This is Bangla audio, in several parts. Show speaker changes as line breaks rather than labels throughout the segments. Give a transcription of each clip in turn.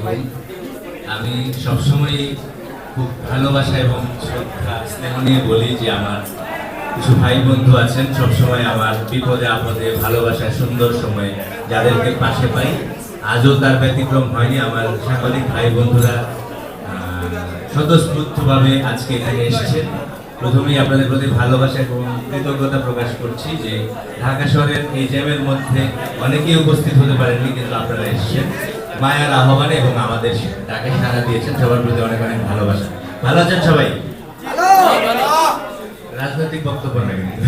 আলাইকুম আমি সবসময় খুব ভালোবাসা এবং শ্রদ্ধা, স্নেহ নিয়ে বলি যে আমার কিছু ভাই বন্ধু আছেন, সবসময় আমার বিপদে, আপদে ভালোবাসা সুন্দর সময়ে যাদেরকে পাশে পাই। আজও তার ব্যতিক্রম হয়নি। আমার সাংবাদিক ভাই বন্ধুরা স্বতঃস্ফূর্তভাবে আজকে এখানে এসেছেন। প্রথমেই আপনাদের প্রতি ভালোবাসা এবং কৃতজ্ঞতা প্রকাশ করছি যে ঢাকা শহরের এই জ্যামের মধ্যে অনেকেই উপস্থিত হতে পারেননি, কিন্তু আপনারা এসেছেন। মায়ার আহ্বানে এবং আমাদের ডাকে সাড়া দিয়েছেন সবার প্রতি অনেক অনেক ভালোবাসা। ভালো আছেন সবাই? রাজনৈতিক বক্তব্য না কিন্তু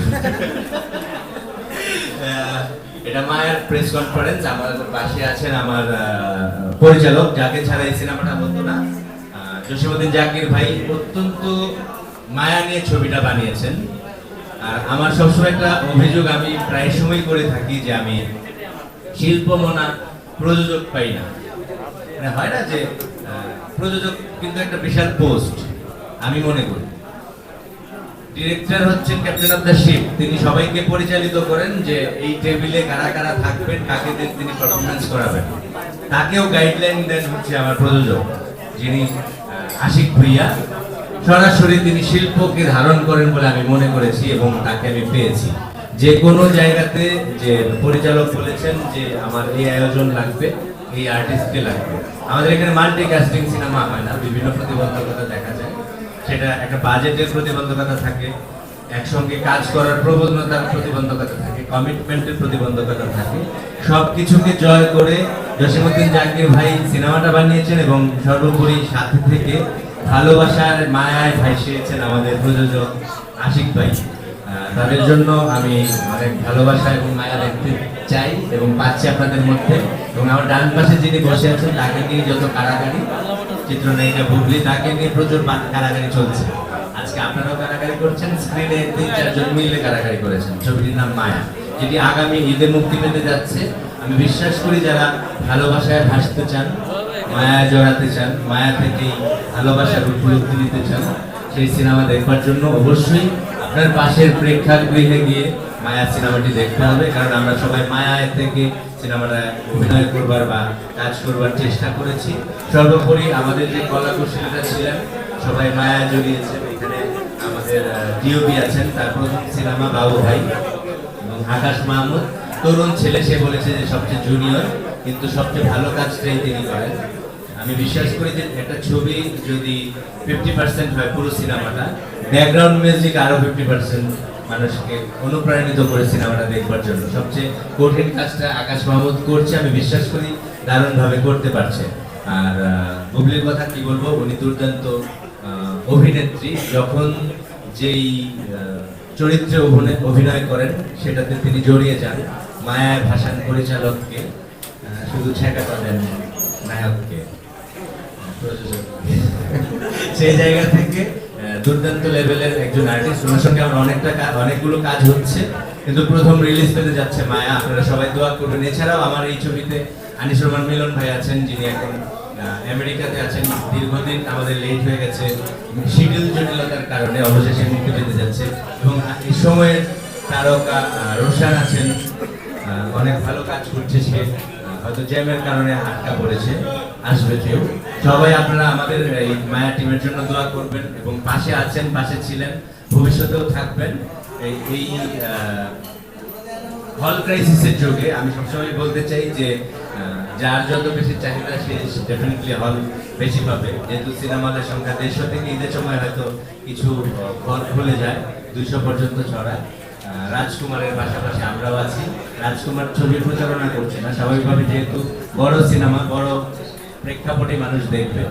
আহ, এটা মায়ের প্রেস কনফারেন্স আমার পাশে আছেন আমার পরিচালক যাকে ছাড়া এই সিনেমাটা হতো না। আহ, জসীমউদ্দিন জাকির ভাই অত্যন্ত মায়া নিয়ে ছবিটা বানিয়েছেন। আর আমার সবসময় একটা অভিযোগ আমি প্রায় সময় করে থাকি যে আমি শিল্পমনা প্রযোজক পাই না। মানে হয় না যে প্রযোজক কিন্তু একটা বিশাল পোস্ট, আমি মনে করি। ডিরেক্টর হচ্ছেন ক্যাপ্টেন অফ দ্য শিপ। তিনি সবাইকে পরিচালিত করেন যে এই টেবিলে কারা কারা থাকবেন, কাকে তিনি পারফরমেন্স করাবেন। তাকেও গাইডলাইন দেন হচ্ছে আমার প্রযোজক, যিনি আশিক ভুইয়া। সরাসরি তিনি শিল্পকে ধারণ করেন বলে আমি মনে করেছি এবং তাকে আমি পেয়েছি। যে কোনো জায়গাতে যে পরিচালক বলেছেন যে আমার এই আয়োজন লাগবে, এই আর্টিস্টকে লাগবে। আমাদের এখানে মাল্টি কাস্টিং সিনেমা হয় না, বিভিন্ন প্রতিবন্ধকতা দেখা যায়। সেটা একটা বাজেটের প্রতিবন্ধকতা থাকে, একসঙ্গে কাজ করার প্রবণতার প্রতিবন্ধকতা থাকে কমিটমেন্টের প্রতিবন্ধকতা থাকে। সব কিছুকে জয় করে জসীমউদ্দিন জাকির ভাই সিনেমাটা বানিয়েছেন এবং সর্বোপরি সাথে থেকে ভালোবাসার মায়ায় ভাসিয়েছেন আমাদের প্রযোজক আশিক ভাই। তাদের জন্য আমি অনেক ভালোবাসা এবং মায়া দেখতে চাই এবং পাচ্ছি আপনাদের মধ্যে। এবং আমার ডান পাশে যিনি বসে আছেন, তাকে নিয়ে যত কারাগারি, চিত্রনায়িকা বুবলি, তাকে নিয়ে প্রচুর কারাগারি চলছে। আজকে আপনারাও কারাগারি করছেন স্ক্রিনে তিন, চারজন মিলে কারাগারি করেছেন। ছবিটির নাম মায়া। যেটি আগামী ঈদে মুক্তি পেতে যাচ্ছে, আমি বিশ্বাস করি যারা ভালোবাসায় ভাসতে চান, মায়া জড়াতে চান, মায়া থেকেই ভালোবাসার উপলব্ধি নিতে চান, সেই সিনেমা দেখবার জন্য অবশ্যই আপনার পাশের প্রেক্ষাগৃহে গিয়ে মায়া সিনেমাটি দেখতে হবে, কারণ আমরা সবাই মায়া থেকে সিনেমাটা অভিনয় করবার বা কাজ করবার চেষ্টা করেছি। সর্বোপরি আমাদের যে কলা কুশলীরা ছিলেন, সবাই মায়া জড়িয়েছেন। এখানে আমাদের ডিওপি আছেন, তার প্রথম সিনেমা বাবু ভাই এবং আকাশ মাহমুদ। তরুণ ছেলে, সে বলেছে যে সবচেয়ে জুনিয়র কিন্তু সবচেয়ে ভালো কাজটাই তিনি করেন। আমি বিশ্বাস করি যে একটা ছবি যদি ফিফটি পার্সেন্ট হয় পুরো সিনেমাটা ব্যাকগ্রাউন্ড মিউজিক আরও ফিফটি পার্সেন্ট মানুষকে অনুপ্রাণিত করে সিনেমাটা দেখবার জন্য। সবচেয়ে কঠিন কাজটা আকাশ মাহমুদ করছে আমি বিশ্বাস করি দারুণভাবে করতে পারছে। আর আহ, বুবলির কথা কি বলব উনি দুর্দান্ত অভিনেত্রী। যখন যেই চরিত্রে অভিনয় করেন সেটাতে তিনি জড়িয়ে যান। মায়ায় ভাষান পরিচালককে শুধু ছেঁকাটা দেন সেই জায়গা থেকে দুর্দান্ত লেভেলের একজন আর্টিস্ট ওনার সঙ্গে আমার অনেকটা অনেকগুলো কাজ হচ্ছে, কিন্তু প্রথম রিলিজ পেতে যাচ্ছে মায়া। আপনারা সবাই দোয়া করবেন। এছাড়াও আমার এই ছবিতে আনিস রহমান মিলন ভাই আছেন, যিনি এখন আমেরিকাতে আছেন। দীর্ঘদিন আমাদের লেট হয়ে গেছে। শিডিউল জটিলতার কারণে অবশেষে মুক্তি পেতে যাচ্ছে। এবং এই সময়ের তারকা রোশান আছেন। অনেক ভালো কাজ করছে সে। হয়তো জ্যামের কারণে আটকা পড়েছে, আসবে কেউ। সবাই আপনারা আমাদের এই মায়া টিমের জন্য দোয়া করবেন এবং পাশে আছেন, পাশে ছিলেন, ভবিষ্যতেও থাকবেন। এই হল ক্রাইসিসের যুগে আমি সবসময় বলতে চাই যে যার যত বেশি চাহিদা, সে ডেফিনেটলি হল বেশি পাবে। যেহেতু সিনেমা হলের সংখ্যা দেড়শো থেকে ঈদের সময় হয়তো কিছু ঘর খুলে যায়, দুইশো পর্যন্ত ছড়ায়। রাজকুমারের পাশাপাশি আমরাও আছি। রাজকুমার ছবির প্রচারণা করছে না, স্বাভাবিকভাবে যেহেতু বড় সিনেমা, বড় প্রেক্ষাপটে মানুষ দেখবে।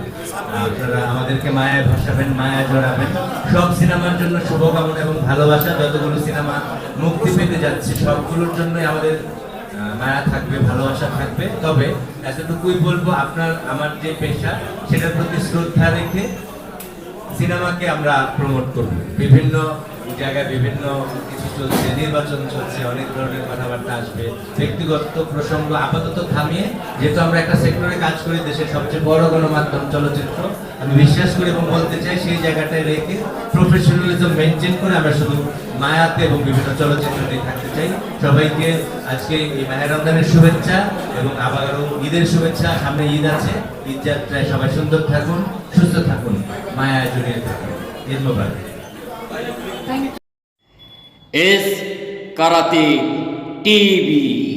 আপনারা আমাদেরকে মায়ায় ভাসাবেন মায়া জড়াবেন। সব সিনেমার জন্য শুভকামনা এবং ভালোবাসা, যতগুলো সিনেমা মুক্তি পেতে যাচ্ছে, সবগুলোর জন্যই আমাদের মায়া থাকবে, ভালোবাসা থাকবে। তবে এতটুকুই বলব, আপনার, আমার যে পেশা, সেটার প্রতি শ্রদ্ধা রেখে সিনেমাকে আমরা প্রমোট করব। বিভিন্ন জায়গায় বিভিন্ন কিছু চলছে, নির্বাচন চলছে, অনেক ধরনের কথাবার্তা আসবে। ব্যক্তিগত প্রসঙ্গ আপাতত থামিয়ে, যেহেতু আমরা একটা সেক্টরে কাজ করি, দেশের সবচেয়ে বড় গণমাধ্যম চলচ্চিত্র, আমি বিশ্বাস করি এবং বলতে চাই, সেই জায়গাটায় রেখে প্রফেশনালিজম মেনটেন করে আমরা শুধু মায়াতে এবং বিভিন্ন চলচ্চিত্রতে থাকতে চাই। সবাইকে আজকে এই মায়ের রমজানের শুভেচ্ছা এবং আবারও ঈদের শুভেচ্ছা। সামনে ঈদ আছে, ঈদ যাত্রায় সবাই সুন্দর থাকুন, সুস্থ থাকুন মায়া জড়িয়ে থাকুন। মোবারক।
S karate TV.